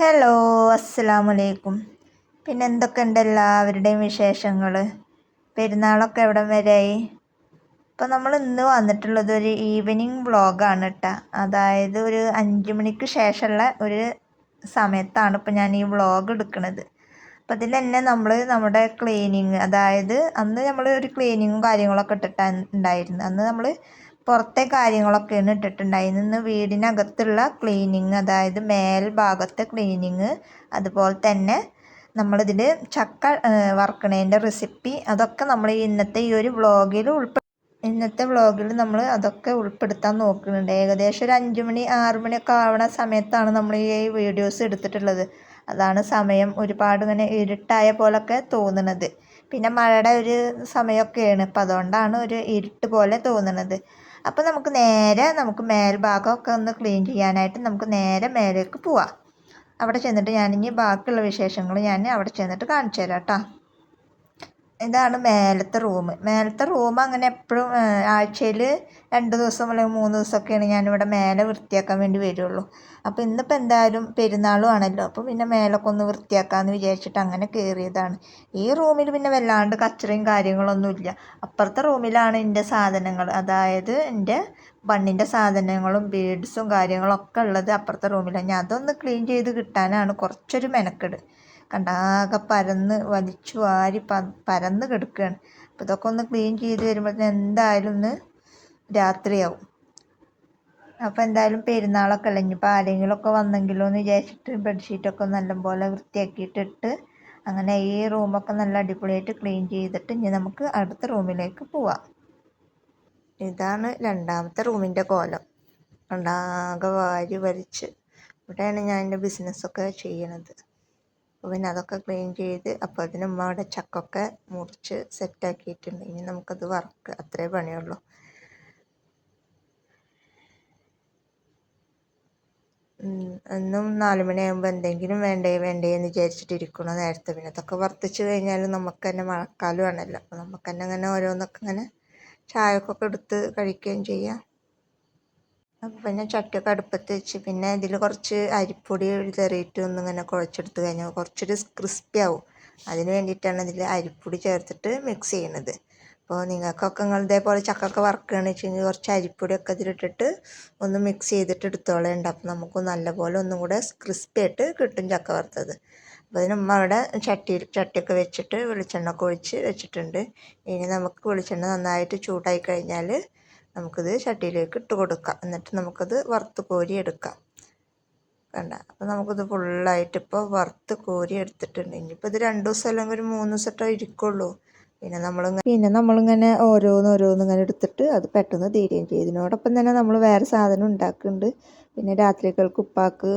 Hello അസ്സലാമലൈക്കും പിന്നെ എന്തൊക്കെയുണ്ട് എല്ലാവരുടെയും വിശേഷങ്ങൾ പെരുന്നാളൊക്കെ എവിടം വരെയായി അപ്പോൾ നമ്മൾ ഇന്ന് വന്നിട്ടുള്ളത് ഒരു ഈവനിങ് വ്ളോഗാണ് കേട്ടോ അതായത് ഒരു അഞ്ച് മണിക്ക് ശേഷമുള്ള ഒരു സമയത്താണ് ഇപ്പോൾ ഞാൻ ഈ വ്ളോഗ് എടുക്കുന്നത് അപ്പോൾ ഇതിൽ തന്നെ നമ്മൾ നമ്മുടെ ക്ലീനിങ് അതായത് അന്ന് നമ്മൾ ഒരു ക്ലീനിങ്ങും കാര്യങ്ങളൊക്കെ ഇട്ടിട്ടാണ് ഉണ്ടായിരുന്നത്. അന്ന് നമ്മൾ പുറത്തെ കാര്യങ്ങളൊക്കെയാണ് ഇട്ടിട്ടുണ്ടായിരുന്നത് ഇന്ന് വീടിനകത്തുള്ള ക്ലീനിങ് അതായത് മേൽഭാഗത്തെ ക്ലീനിങ് അതുപോലെ തന്നെ നമ്മളിതിൽ ചക്ക വറുക്കണേന്റെ റെസിപ്പി അതൊക്കെ നമ്മൾ ഇന്നത്തെ ഈ ഒരു വ്ളോഗിൽ ഉൾപ്പെ ഇന്നത്തെ വ്ളോഗിൽ നമ്മൾ അതൊക്കെ ഉൾപ്പെടുത്താൻ നോക്കുന്നുണ്ട്. ഏകദേശം ഒരു അഞ്ച് മണി ആറ് മണിയൊക്കെ ആവണ സമയത്താണ് നമ്മൾ ഈ വീഡിയോസ് എടുത്തിട്ടുള്ളത്. അതാണ് സമയം ഒരുപാട് ഇങ്ങനെ ഇരുട്ടായ പോലൊക്കെ തോന്നുന്നത് പിന്നെ മഴയുടെ ഒരു സമയമൊക്കെയാണ് അപ്പം അതുകൊണ്ടാണ് ഒരു ഇരുട്ട് പോലെ തോന്നുന്നത് അപ്പോൾ നമുക്ക് നേരെ നമുക്ക് മേൽഭാഗമൊക്കെ ഒന്ന് ക്ലീൻ ചെയ്യാനായിട്ട് നമുക്ക് നേരെ മേലേക്ക് പോവാം. അവിടെ ചെന്നിട്ട് ഞാനിനി ബാക്കിയുള്ള വിശേഷങ്ങൾ ഞാൻ അവിടെ ചെന്നിട്ട് കാണിച്ചു തരാം കേട്ടോ. ഇതാണ് മേലത്തെ റൂം. മേലത്തെ റൂം അങ്ങനെ എപ്പോഴും ആഴ്ചയിൽ രണ്ട് ദിവസം അല്ലെങ്കിൽ മൂന്ന് ദിവസമൊക്കെയാണ് ഞാനിവിടെ മേലെ വൃത്തിയാക്കാൻ വേണ്ടി വരുള്ളൂ. അപ്പോൾ ഇന്നിപ്പോൾ എന്തായാലും പെരുന്നാളും ആണല്ലോ. അപ്പോൾ പിന്നെ മേലൊക്കെ ഒന്ന് വൃത്തിയാക്കാമെന്ന് വിചാരിച്ചിട്ട് അങ്ങനെ കയറിയതാണ് ഈ റൂമിൽ പിന്നെ വല്ലാണ്ട് കച്ചറയും കാര്യങ്ങളൊന്നുമില്ല അപ്പുറത്തെ റൂമിലാണ് എന്റെ സാധനങ്ങൾ. അതായത് എന്റെ ബണ്ണിന്റെ സാധനങ്ങളും ബീഡ്സും കാര്യങ്ങളൊക്കെ ഉള്ളത് അപ്പുറത്തെ റൂമിലാണ്. ഞാൻ അതൊന്ന് ക്ലീൻ ചെയ്ത് കിട്ടാനാണ് കുറച്ചൊരു മെനക്കെട്. കണ്ടാകെ പരന്ന് വലിച്ചു വാരി പ പരന്ന് കിടക്കുകയാണ് അപ്പോൾ ഇതൊക്കെ ഒന്ന് ക്ലീൻ ചെയ്ത് വരുമ്പോഴത്തേന് എന്തായാലും ഒന്ന് രാത്രിയാവും. അപ്പോൾ എന്തായാലും പെരുന്നാളൊക്കെ അല്ല? ഇനിയിപ്പോൾ ആരെങ്കിലുമൊക്കെ വന്നെങ്കിലോ എന്ന് വിചാരിച്ചിട്ട് ബെഡ്ഷീറ്റൊക്കെ നല്ലപോലെ വൃത്തിയാക്കിയിട്ടിട്ട് അങ്ങനെ ഈ റൂമൊക്കെ നല്ല അടിപൊളിയായിട്ട് ക്ലീൻ ചെയ്തിട്ട് ഇനി നമുക്ക് അടുത്ത റൂമിലേക്ക് പോവാം. ഇതാണ് രണ്ടാമത്തെ റൂമിന്റെ കോലം. ഉണ്ടാകെ വാരി വലിച്ച്. ഇവിടെയാണ് ഞാൻ എന്റെ ബിസിനസ്സൊക്കെ ചെയ്യണത്. അപ്പോൾ പിന്നെ അതൊക്കെ ക്ലീൻ ചെയ്ത് അപ്പോൾ അതിന് ഉമ്മ അവിടെ ചക്കൊക്കെ മുറിച്ച് സെറ്റാക്കിയിട്ടുണ്ട് ഇനി നമുക്കത് വറക്കുക അത്രേ പണിയുള്ളൂ. എന്നും നാല് മണിയാകുമ്പോൾ എന്തെങ്കിലും വേണ്ടേ വേണ്ടേ എന്ന് വിചാരിച്ചിട്ടിരിക്കണം നേരത്തെ. പിന്നെ അതൊക്കെ വർത്തിച്ച് കഴിഞ്ഞാൽ നമുക്ക് തന്നെ മഴക്കാലമാണല്ലോ അപ്പോൾ നമുക്ക് തന്നെ അങ്ങനെ ഓരോന്നൊക്കെ ഇങ്ങനെ ചായക്കൊക്കെ എടുത്ത് കഴിക്കുകയും ചെയ്യാം. അപ്പം പിന്നെ ചട്ടിയൊക്കെ അടുപ്പത്ത് വെച്ച് പിന്നെ ഇതിൽ കുറച്ച് അരിപ്പൊടി ചെറിയിട്ട് ഒന്നിങ്ങനെ കുഴച്ചെടുത്ത് കഴിഞ്ഞാൽ കുറച്ചൊരു ക്രിസ്പി ആവും. അതിന് വേണ്ടിയിട്ടാണ് ഇതിൽ അരിപ്പൊടി ചേർത്തിട്ട് മിക്സ് ചെയ്യുന്നത് അപ്പോൾ നിങ്ങൾക്കൊക്കെ നിങ്ങൾ ഇതേപോലെ ചക്കൊക്കെ വെച്ച് കഴിഞ്ഞാൽ കുറച്ച് അരിപ്പൊടിയൊക്കെ ഇതിലിട്ടിട്ട് ഒന്ന് മിക്സ് ചെയ്തിട്ട് എടുത്തോളേണ്ട. അപ്പോൾ നമുക്ക് നല്ലപോലെ ഒന്നും കൂടെ ക്രിസ്പി ആയിട്ട് കിട്ടും ചക്ക വറുത്തത്. അപ്പോൾ അതിന് ഉമ്മ അവിടെ ചട്ടിയിൽ ചട്ടിയൊക്കെ വെച്ചിട്ട് വെളിച്ചെണ്ണ ഒക്കെ ഒഴിച്ച് വെച്ചിട്ടുണ്ട്. ഇനി നമുക്ക് വെളിച്ചെണ്ണ നന്നായിട്ട് ചൂടായി കഴിഞ്ഞാൽ നമുക്കിത് ചട്ടിയിലേക്ക് ഇട്ട് കൊടുക്കാം. എന്നിട്ട് നമുക്കത് വറുത്ത് കോരി എടുക്കാം. കണ്ട? അപ്പോൾ നമുക്കിത് ഫുള്ളായിട്ട് ഇപ്പോൾ വറുത്ത് കോരി എടുത്തിട്ടുണ്ട്. ഇനിയിപ്പോൾ ഇത് രണ്ട് ദിവസം അല്ലെങ്കിൽ ഒരു മൂന്ന് ദിവസമായിട്ടേ ഇരിക്കുള്ളൂ. പിന്നെ നമ്മൾ പിന്നെ നമ്മളിങ്ങനെ ഓരോന്ന് ഓരോന്ന് ഇങ്ങനെ എടുത്തിട്ട് അത് പെട്ടെന്ന് തീരുകയും ചെയ്യും. ഇതിനോടൊപ്പം തന്നെ നമ്മൾ വേറെ സാധനം ഉണ്ടാക്കുന്നുണ്ട്. പിന്നെ രാത്രികൾക്ക് ഉപ്പാക്ക്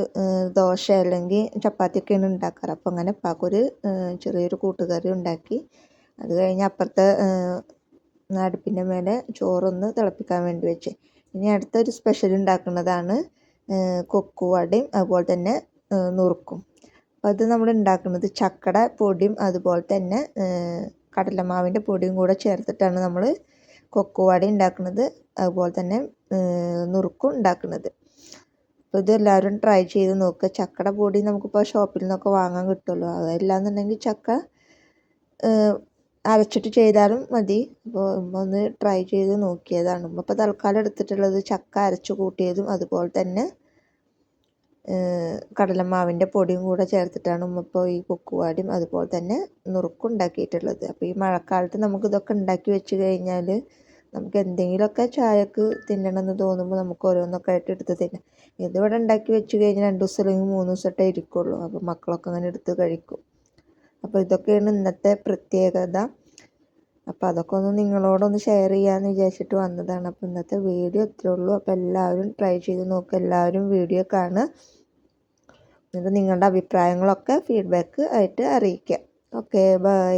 ദോശ അല്ലെങ്കിൽ ചപ്പാത്തിയൊക്കെയാണ് ഉണ്ടാക്കാറ്. അപ്പോൾ അങ്ങനെ ഉപ്പാക്കൊരു ചെറിയൊരു കൂട്ടുകറി ഉണ്ടാക്കി. അത് കഴിഞ്ഞ് അപ്പുറത്തെ അടുപ്പിന്റെ മേലെ ചോറൊന്ന് തിളപ്പിക്കാൻ വേണ്ടി വെച്ച്. ഇനി അടുത്തൊരു സ്പെഷ്യൽ ഉണ്ടാക്കുന്നതാണ് കൊക്കുവടയും അതുപോലെ തന്നെ നുറുക്കും. അപ്പോൾ അത് നമ്മൾ ഉണ്ടാക്കുന്നത് ചക്കട പൊടിയും അതുപോലെ തന്നെ കടലമാവിന്റെ പൊടിയും കൂടെ ചേർത്തിട്ടാണ് നമ്മൾ കൊക്കുവട ഉണ്ടാക്കുന്നത് അതുപോലെ തന്നെ നുറുക്കും ഉണ്ടാക്കുന്നത്. അപ്പോൾ ഇത് എല്ലാവരും ട്രൈ ചെയ്ത് നോക്കുക ചക്കട പൊടി നമുക്കിപ്പോൾ ഷോപ്പിൽ നിന്നൊക്കെ വാങ്ങാൻ കിട്ടുമല്ലോ. അതല്ലാന്നുണ്ടെങ്കിൽ ചക്ക അരച്ചിട്ട് ചെയ്താലും മതി. അപ്പോൾ ഒന്ന് ട്രൈ ചെയ്ത് നോക്കിയതാണ്. ഉമ്മ ഇപ്പോൾ തൽക്കാലം എടുത്തിട്ടുള്ളത് ചക്ക അരച്ച് കൂട്ടിയതും അതുപോലെ തന്നെ കടലമാവിന്റെ പൊടിയും കൂടെ ചേർത്തിട്ടാണ് ഉമ്മ ഇപ്പോൾ ഈ കൊക്കുവാടിയും അതുപോലെ തന്നെ നുറുക്കും ഉണ്ടാക്കിയിട്ടുള്ളത്. അപ്പോൾ ഈ മഴക്കാലത്ത് നമുക്ക് ഇതൊക്കെ ഉണ്ടാക്കി വെച്ച് കഴിഞ്ഞാൽ നമുക്ക് എന്തെങ്കിലുമൊക്കെ ചായക്ക് തിന്നണമെന്ന് തോന്നുമ്പോൾ നമുക്ക് ഓരോന്നൊക്കെ ആയിട്ട് എടുത്ത് തിന്നാം. ഇതിവിടെ ഉണ്ടാക്കി വെച്ച് കഴിഞ്ഞാൽ രണ്ട് ദിവസം അല്ലെങ്കിൽ മൂന്ന് ദിവസമായിട്ടേ ഇരിക്കുള്ളൂ. അപ്പോൾ മക്കളൊക്കെ അങ്ങനെ എടുത്ത് കഴിക്കും. അപ്പോൾ ഇതൊക്കെയാണ് ഇന്നത്തെ പ്രത്യേകത. അപ്പോൾ അതൊക്കെ ഒന്ന് നിങ്ങളോടൊന്ന് ഷെയർ ചെയ്യാമെന്ന് വിചാരിച്ചിട്ട് വന്നതാണ്. അപ്പോൾ ഇന്നത്തെ വീഡിയോ ഇത്രേ ഉള്ളൂ. അപ്പോൾ എല്ലാവരും ട്രൈ ചെയ്ത് നോക്കുക എല്ലാവരും വീഡിയോ കാണുക എന്നിട്ട് നിങ്ങളുടെ അഭിപ്രായങ്ങളൊക്കെ ഫീഡ്ബാക്ക് ആയിട്ട് അറിയിക്കുക ഓക്കെ ബൈ